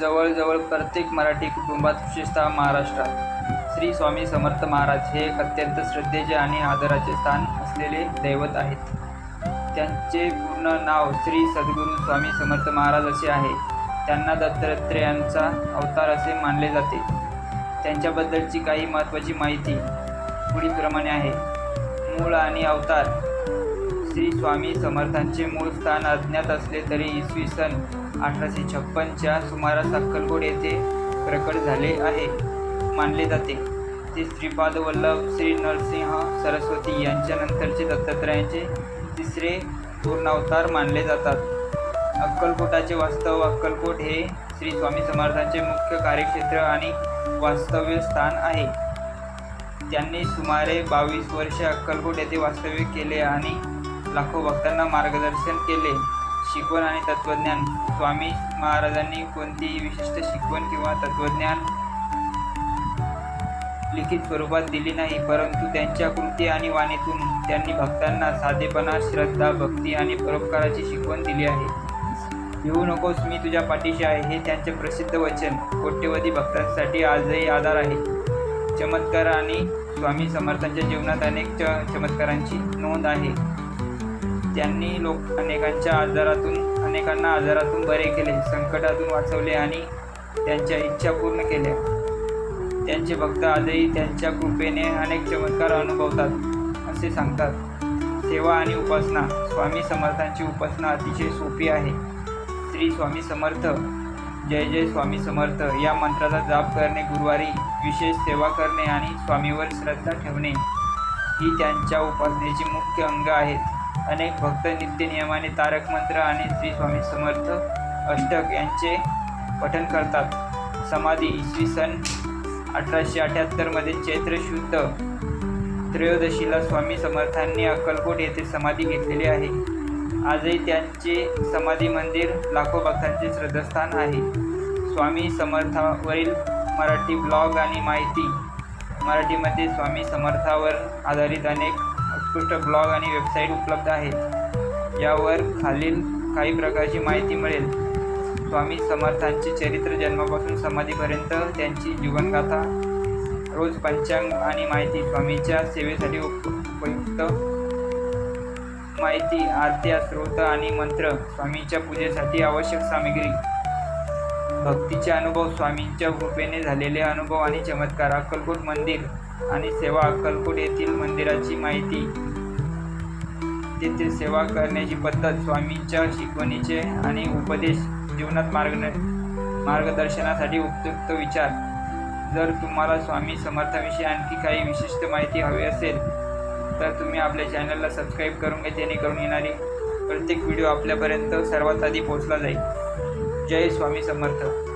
जवळजवळ प्रत्येक मराठी कुटुंबात विशेषतः महाराष्ट्रात श्री स्वामी समर्थ महाराज हे एक अत्यंत श्रद्धेचे आणि आदराचे स्थान असलेले दैवत आहेत. त्यांचे पूर्ण नाव श्री सद्गुरू स्वामी समर्थ महाराज असे आहे. त्यांना दत्तात्रेयांचा अवतार असे मानले जाते. त्यांच्याबद्दलची काही महत्त्वाची माहिती पुढीलप्रमाणे आहे. मूळ आणि अवतार श्री स्वामी समर्थांचे मूळ स्थान अज्ञात असले तरी इसवी सन अठराशे छप्पनच्या सुमारास अक्कलकोट येथे प्रकट झाले आहे. मानले जाते. ते श्रीपाद वल्लभ श्री नरसिंह सरस्वती यांच्यानंतरचे दत्तात्रयांचे तिसरे पूर्णावतार मानले जातात. अक्कलकोटाचे वास्तव अक्कलकोट हे श्री स्वामी समर्थांचे मुख्य कार्यक्षेत्र आणि वास्तव्य स्थान आहे. त्यांनी सुमारे बावीस वर्षे अक्कलकोट येथे वास्तव्य केले आणि लाखो भक्तांना मार्गदर्शन केले. शिकवण आणि तत्त्वज्ञान. स्वामी महाराजांनी कोणतीही विशिष्ट शिकवण किंवा तत्त्वज्ञान लिखित स्वरूपात दिली नाही परंतु त्यांच्या कृती आणि वाणीतून त्यांनी भक्तांना साधेपणा श्रद्धा भक्ती आणि परोपकाराची शिकवण दिली आहे. येऊ नकोस मी तुझ्या पाठीशी आहे हे त्यांचे प्रसिद्ध वचन. कोट्यवधी भक्तांसाठी आजही आधार आहे. चमत्कार आणि स्वामी समर्थांच्या जीवनात अनेक च चमत्कारांची नोंद आहे. त्यांनी लोक अनेकांच्या आजारातून अनेकांना आजारातून बरे केले संकटातून वाचवले आणि त्यांच्या इच्छा पूर्ण केल्या. त्यांचे भक्त आजही त्यांच्या कृपेने अनेक चमत्कार अनुभवतात असे सांगतात. सेवा आणि उपासना स्वामी समर्थांची उपासना अतिशय सोपी आहे. श्री स्वामी समर्थ जय जय स्वामी समर्थ या मंत्राचा जाप करणे गुरुवारी विशेष सेवा करणे आणि स्वामीवर श्रद्धा ठेवणे ही त्यांच्या उपासनेची मुख्य अंग आहेत. अनेक भक्त नित्य नियमाने तारक मंत्र आणि श्री स्वामी समर्थ अष्टक यांचे पठन करतात. समाधी इसवी सन अठराशे अठ्याहत्तरमध्ये चैत्र शुद्ध त्रयोदशीला स्वामी समर्थांनी अक्कलकोट येथे समाधी घेतलेली आहे. आजही त्यांचे समाधी मंदिर लाखो भक्तांचे श्रद्धास्थान आहे. स्वामी समर्थावरील मराठी ब्लॉग आणि माहिती मराठीमध्ये स्वामी समर्थावर आधारित अनेक उत्कृष्ट ब्लॉग आणि वेबसाईट उपलब्ध आहेत यावर खालील काही प्रकारची माहिती मिळेल. स्वामी समर्थांचे चरित्र जन्मापासून समाधीपर्यंत त्यांची जीवनगाथा रोज पंचांग आणि माहिती स्वामीच्या सेवेसाठी उपयुक्त माहिती आरत्या स्रोत आणि मंत्र स्वामीच्या पूजेसाठी आवश्यक सामग्री भक्तीचे अनुभव स्वामींच्या कृपेने झालेले अनुभव आणि चमत्कार. अक्कलकोट मंदिर आणि सेवा अक्कलकोट येथील मंदिराची माहिती. तेथे सेवा करण्याची पद्धत स्वामींच्या शिकवणीचे आणि उपदेश जीवनात मार्ग मार्गदर्शनासाठी उपयुक्त विचार. जर तुम्हाला स्वामी समर्थाविषयी आणखी काही विशिष्ट माहिती हवी असेल तर तुम्ही आपल्या चॅनलला सबस्क्राईब करून घ्या जेणेकरून येणारी प्रत्येक व्हिडिओ आपल्यापर्यंत सर्वात आधी पोहोचला जाईल. जय स्वामी समर्थ.